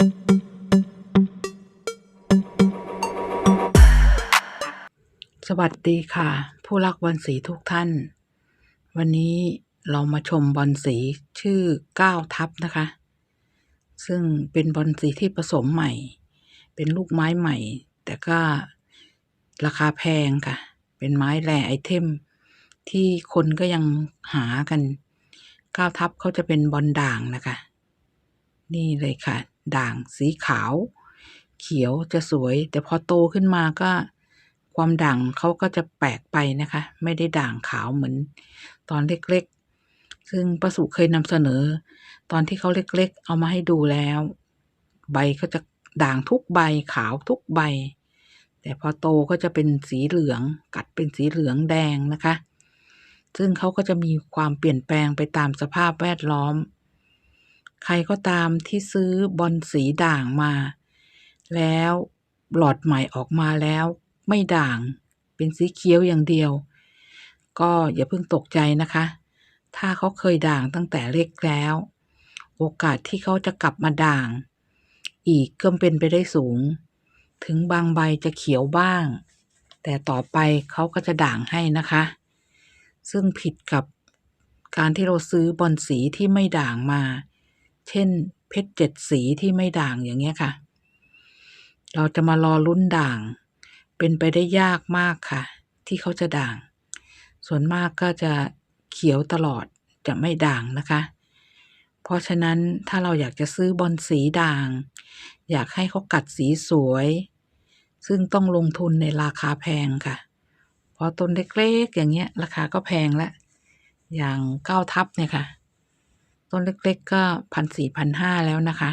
สวัสดีค่ะ ผู้รักบอลสีทุกท่าน วันนี้เรามาชมบอลสีชื่อก้าวทับนะคะ ซึ่งเป็นบอลสีที่ผสมใหม่ เป็นลูกไม้ใหม่ แต่ก็ราคาแพงค่ะ เป็นไม้แร่ไอเทม ที่คนก็ยังหากันก้าวทับเขาจะเป็นบอลด่างนะคะ นี่เลยค่ะ ด่างสีขาว เขียวจะสวย แต่พอโตขึ้นมาก็ความด่างเขาก็จะแปลกไปนะคะ ไม่ได้ด่างขาวเหมือนตอนเล็กๆ ซึ่งประสุเคยนำเสนอ ตอนที่เขาเล็กๆ เอามาให้ดูแล้ว ใบก็จะด่างทุกใบขาวทุกใบ แต่พอโตก็จะเป็นสีเหลืองกัดเป็นสีเหลืองแดงนะคะ ซึ่งเขาก็จะมีความเปลี่ยนแปลงไปตามสภาพแวดล้อม ใครก็ตามที่ซื้อบอลสีด่างมา แล้วหลอดใหม่ออกมาแล้วไม่ด่างเป็นสีเขียวอย่างเดียว ก็อย่าเพิ่งตกใจนะคะ ถ้าเขาเคยด่างตั้งแต่เล็กแล้ว โอกาสที่เขาจะกลับมาด่าง อีกก็เป็นไปได้สูง ถึงบางใบจะเขียวบ้าง แต่ต่อไปเขาก็จะด่างให้นะคะ ซึ่งผิดกับการที่เราซื้อบอลสีที่ไม่ด่างมา เช่น เพชรเจ็ดสีที่ไม่ด่างอย่างเงี้ยค่ะ เราจะมารอลุ้นด่าง เป็นไปได้ยากมากค่ะ ที่เขาจะด่าง ส่วนมากก็จะเขียวตลอดจะไม่ด่างนะคะ เพราะฉะนั้นถ้าเราอยากจะซื้อบอลสีด่าง อยากให้เขากัดสีสวย ซึ่งต้องลงทุนในราคาแพงค่ะ เพราะต้นเล็กๆอย่างเงี้ยราคาก็แพงแล้วอย่างเก้าทับเนี่ยค่ะ ต้นเล็ก ๆ ก็พันสี่พันห้าแล้วนะคะ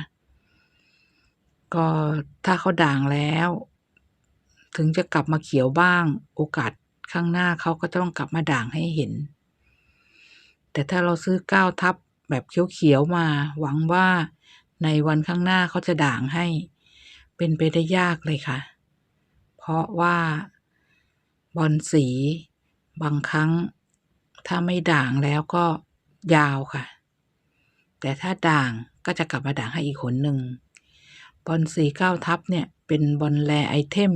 ก็ถ้าเขาด่างแล้ว ถึงจะกลับมาเขียวบ้าง โอกาสข้างหน้าเขาก็ต้องกลับมาด่างให้เห็น แต่ถ้าเราซื้อเก้าทับแบบเขียวๆมา หวังว่าในวันข้างหน้าเขาจะด่างให้ เป็นไปได้ยากเลยค่ะ เพราะว่าบอลสี บางครั้ง ถ้าไม่ด่างแล้วก็ยาวค่ะ แต่ถ้าด่างก็จะกลับมาด่างให้อีกหนหนึ่งบอลสี่เก้าทับเนี่ยเป็นบอลแรไอเทม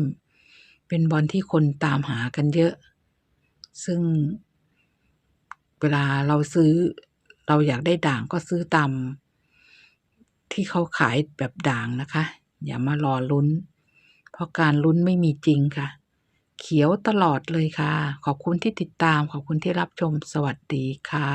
เป็นบอลที่คนตามหากันเยอะ ซึ่งเวลาเราซื้อเราอยากได้ด่างก็ซื้อตามที่เขาขายแบบด่างนะคะ อย่ามารอลุ้น เพราะการลุ้นไม่มีจริงค่ะ เขียวตลอดเลยค่ะ ขอบคุณที่ติดตาม ขอบคุณที่รับชม สวัสดีค่ะ